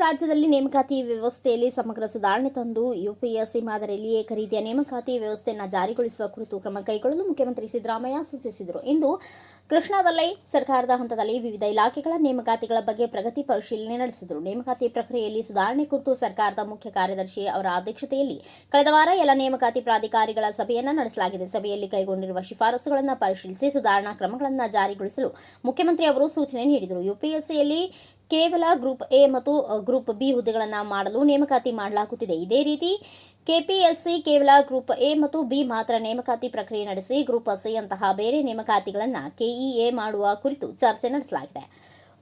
ರಾಜ್ಯದಲ್ಲಿ ನೇಮಕಾತಿ ವ್ಯವಸ್ಥೆಯಲ್ಲಿ ಸಮಗ್ರ ಸುಧಾರಣೆ ತಂದು ಯುಪಿಎಸ್ಸಿ ಮಾದರಿಯಲ್ಲಿ ಏಕರೀತಿಯ ನೇಮಕಾತಿ ವ್ಯವಸ್ಥೆಯನ್ನು ಜಾರಿಗೊಳಿಸುವ ಕುರಿತು ಕ್ರಮ ಕೈಗೊಳ್ಳಲು ಮುಖ್ಯಮಂತ್ರಿ ಸಿದ್ದರಾಮಯ್ಯ ಸೂಚಿಸಿದರು. ಇಂದು ಕೃಷ್ಣಾದಲ್ಲಿ ಸರ್ಕಾರದ ಹಂತದಲ್ಲಿ ವಿವಿಧ ಇಲಾಖೆಗಳ ನೇಮಕಾತಿಗಳ ಬಗ್ಗೆ ಪ್ರಗತಿ ಪರಿಶೀಲನೆ ನಡೆಸಿದರು. ನೇಮಕಾತಿ ಪ್ರಕ್ರಿಯೆಯಲ್ಲಿ ಸುಧಾರಣೆ ಕುರಿತು ಸರ್ಕಾರದ ಮುಖ್ಯ ಕಾರ್ಯದರ್ಶಿ ಅವರ ಅಧ್ಯಕ್ಷತೆಯಲ್ಲಿ ಕಳೆದ ವಾರ ಎಲ್ಲ ನೇಮಕಾತಿ ಪ್ರಾಧಿಕಾರಿಗಳ ಸಭೆಯನ್ನು ನಡೆಸಲಾಗಿದೆ. ಸಭೆಯಲ್ಲಿ ಕೈಗೊಂಡಿರುವ ಶಿಫಾರಸುಗಳನ್ನು ಪರಿಶೀಲಿಸಿ ಸುಧಾರಣಾ ಕ್ರಮಗಳನ್ನು ಜಾರಿಗೊಳಿಸಲು ಮುಖ್ಯಮಂತ್ರಿ ಅವರು ಸೂಚನೆ ನೀಡಿದರು. ಯುಪಿಎಸ್ಸಿಯಲ್ಲಿ ಕೇವಲ ಗ್ರೂಪ್ ಎ ಮತ್ತು ಗ್ರೂಪ್ ಬಿ ಹುದ್ದೆಗಳನ್ನು ಮಾಡಲು ನೇಮಕಾತಿ ಮಾಡಲಾಗುತ್ತಿದೆ. ಇದೇ ರೀತಿ ಕೆಪಿಎಸ್ಸಿ ಕೇವಲ ಗ್ರೂಪ್ ಎ ಮತ್ತು ಬಿ ಮಾತ್ರ ನೇಮಕಾತಿ ಪ್ರಕ್ರಿಯೆ ನಡೆಸಿ, ಗ್ರೂಪ್ ಸಿ ಅಂತಹ ಬೇರೆ ನೇಮಕಾತಿಗಳನ್ನು ಕೆಇಎ ಮಾಡುವ ಕುರಿತು ಚರ್ಚೆ ನಡೆಸಲಾಗಿದೆ.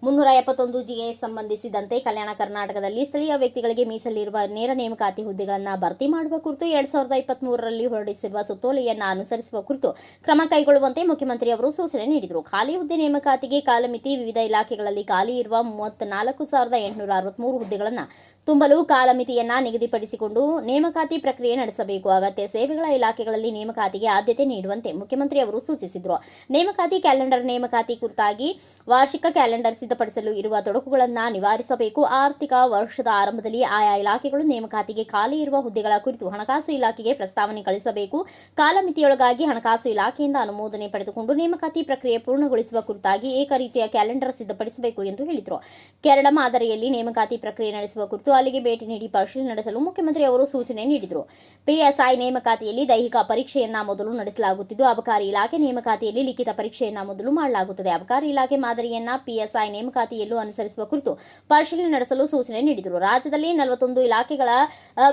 ಮುನ್ನೂರ ಎಪ್ಪತ್ತೊಂದು ಜಿಗೆ ಸಂಬಂಧಿಸಿದಂತೆ ಕಲ್ಯಾಣ ಕರ್ನಾಟಕದಲ್ಲಿ ಸ್ಥಳೀಯ ವ್ಯಕ್ತಿಗಳಿಗೆ ಮೀಸಲಿರುವ ನೇರ ನೇಮಕಾತಿ ಹುದ್ದೆಗಳನ್ನು ಭರ್ತಿ ಮಾಡುವ ಕುರಿತು ಎರಡ್ ಸಾವಿರದ ಇಪ್ಪತ್ಮೂರರಲ್ಲಿ ಹೊರಡಿಸಿರುವ ಸುತ್ತೋಲೆಯನ್ನು ಅನುಸರಿಸುವ ಕುರಿತು ಕ್ರಮ ಕೈಗೊಳ್ಳುವಂತೆ ಮುಖ್ಯಮಂತ್ರಿ ಅವರು ಸೂಚನೆ ನೀಡಿದರು. ಖಾಲಿ ಹುದ್ದೆ ನೇಮಕಾತಿಗೆ ಕಾಲಮಿತಿ ವಿವಿಧ ಇಲಾಖೆಗಳಲ್ಲಿ ಖಾಲಿ ಇರುವ ಮೂವತ್ತ್ನಾಲ್ಕು ಸಾವಿರದ ಎಂಟುನೂರ ಅರವತ್ಮೂರು ಹುದ್ದೆಗಳನ್ನು ತುಂಬಲು ಕಾಲಮಿತಿಯನ್ನ ನಿಗದಿಪಡಿಸಿಕೊಂಡು ನೇಮಕಾತಿ ಪ್ರಕ್ರಿಯೆ ನಡೆಸಬೇಕು. ಅಗತ್ಯ ಸೇವೆಗಳ ಇಲಾಖೆಗಳಲ್ಲಿ ನೇಮಕಾತಿಗೆ ಆದ್ಯತೆ ನೀಡುವಂತೆ ಮುಖ್ಯಮಂತ್ರಿ ಅವರು ಸೂಚಿಸಿದರು. ನೇಮಕಾತಿ ಕ್ಯಾಲೆಂಡರ್ ನೇಮಕಾತಿ ಕುರಿತಾಗಿ ವಾರ್ಷಿಕ ಕ್ಯಾಲೆಂಡರ್ ಸಿದ್ಧಪಡಿಸಲು ಇರುವ ತೊಡಕುಗಳನ್ನು ನಿವಾರಿಸಬೇಕು. ಆರ್ಥಿಕ ವರ್ಷದ ಆರಂಭದಲ್ಲಿ ಆಯಾ ಇಲಾಖೆಗಳು ನೇಮಕಾತಿಗೆ ಖಾಲಿ ಇರುವ ಹುದ್ದೆಗಳ ಕುರಿತು ಹಣಕಾಸು ಇಲಾಖೆಗೆ ಪ್ರಸ್ತಾವನೆ ಕಳಿಸಬೇಕು. ಕಾಲಮಿತಿಯೊಳಗಾಗಿ ಹಣಕಾಸು ಇಲಾಖೆಯಿಂದ ಅನುಮೋದನೆ ಪಡೆದುಕೊಂಡು ನೇಮಕಾತಿ ಪ್ರಕ್ರಿಯೆ ಪೂರ್ಣಗೊಳಿಸುವ ಕುರಿತಾಗಿ ಏಕ ರೀತಿಯ ಕ್ಯಾಲೆಂಡರ್ ಸಿದ್ಧಪಡಿಸಬೇಕು ಎಂದು ಹೇಳಿದರು. ಕೇರಳ ಮಾದರಿಯಲ್ಲಿ ನೇಮಕಾತಿ ಪ್ರಕ್ರಿಯೆ ನಡೆಸುವ ಕುರಿತು ಅಲ್ಲಿಗೆ ಭೇಟಿ ನೀಡಿ ಪರಿಶೀಲನೆ ನಡೆಸಲು ಮುಖ್ಯಮಂತ್ರಿ ಅವರು ಸೂಚನೆ ನೀಡಿದರು. ಪಿಎಸ್ಐ ನೇಮಕಾತಿಯಲ್ಲಿ ದೈಹಿಕ ಪರೀಕ್ಷೆಯನ್ನ ಮೊದಲು ನಡೆಸಲಾಗುತ್ತಿದ್ದು, ಅಬಕಾರಿ ಇಲಾಖೆ ನೇಮಕಾತಿಯಲ್ಲಿ ಲಿಖಿತ ಪರೀಕ್ಷೆಯನ್ನ ಮೊದಲು ಮಾಡಲಾಗುತ್ತದೆ. ಅಬಕಾರಿ ಇಲಾಖೆ ಮಾದರಿಯನ್ನ ಪಿಎಸ್ಐ ನೇಮಕಾತಿಯಲ್ಲೂ ಅನುಸರಿಸುವ ಕುರಿತು ಪರಿಶೀಲನೆ ನಡೆಸಲು ಸೂಚನೆ ನೀಡಿದರು. ರಾಜ್ಯದಲ್ಲಿ ನಲವತ್ತೊಂದು ಇಲಾಖೆಗಳ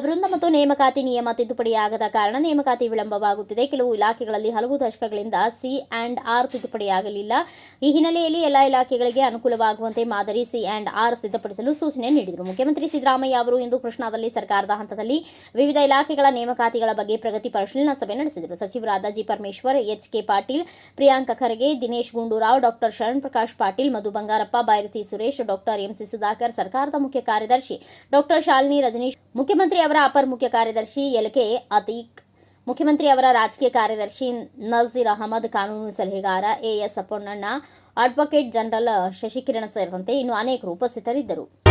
ವೃಂದ ಮತ್ತು ನೇಮಕಾತಿ ನಿಯಮ ತಿದ್ದುಪಡಿಯಾಗದ ಕಾರಣ ನೇಮಕಾತಿ ವಿಳಂಬವಾಗುತ್ತಿದೆ. ಕೆಲವು ಇಲಾಖೆಗಳಲ್ಲಿ ಹಲವು ದಶಕಗಳಿಂದ ಸಿ ಆ್ಯಂಡ್ ಆರ್ ತಿದ್ದುಪಡಿಯಾಗಲಿಲ್ಲ. ಈ ಹಿನ್ನೆಲೆಯಲ್ಲಿ ಎಲ್ಲ ಇಲಾಖೆಗಳಿಗೆ ಅನುಕೂಲವಾಗುವಂತೆ ಮಾದರಿ ಸಿ ಆ್ಯಂಡ್ ಆರ್ ಸಿದ್ಧಪಡಿಸಲು ಸೂಚನೆ ನೀಡಿದರು. ಮುಖ್ಯಮಂತ್ರಿ ಸಿದ್ದರಾಮಯ್ಯ ಅವರು ಇಂದು ಕೃಷ್ಣಾದಲ್ಲಿ ಸರ್ಕಾರದ ಹಂತದಲ್ಲಿ ವಿವಿಧ ಇಲಾಖೆಗಳ ನೇಮಕಾತಿಗಳ ಬಗ್ಗೆ ಪ್ರಗತಿ ಪರಿಶೀಲನಾ ಸಭೆ ನಡೆಸಿದರು. ಸಚಿವರಾದ G Parameshwar, H K Patil, Priyanka Kharge, Dinesh Gundurao, doctor Sharan Prakash Patil, Madhu Bangarappa Byrathi Suresh, doctor MC Sudhakar, ಸರ್ಕಾರದ ಮುಖ್ಯ ಕಾರ್ಯದರ್ಶಿ ಡಾಕ್ಟರ್ ಶಾಲಿನಿ ರಜನೀಶ್, ಮುಖ್ಯಮಂತ್ರಿ ಅವರ ಅಪರ ಮುಖ್ಯ ಕಾರ್ಯದರ್ಶಿ ಎಲ್ಕೆ ಅತೀಕ್, ಮುಖ್ಯಮಂತ್ರಿ ಅವರ ರಾಜಕೀಯ ಕಾರ್ಯದರ್ಶಿ ನಜೀರ್ ಅಹಮದ್, ಕಾನೂನು ಸಲಹೆಗಾರ AS Appanna, advocate general Shashikiran ಸೇರಿದಂತೆ ಇನ್ನು ಅನೇಕರು ಉಪಸ್ಥಿತರಿದ್ದರು.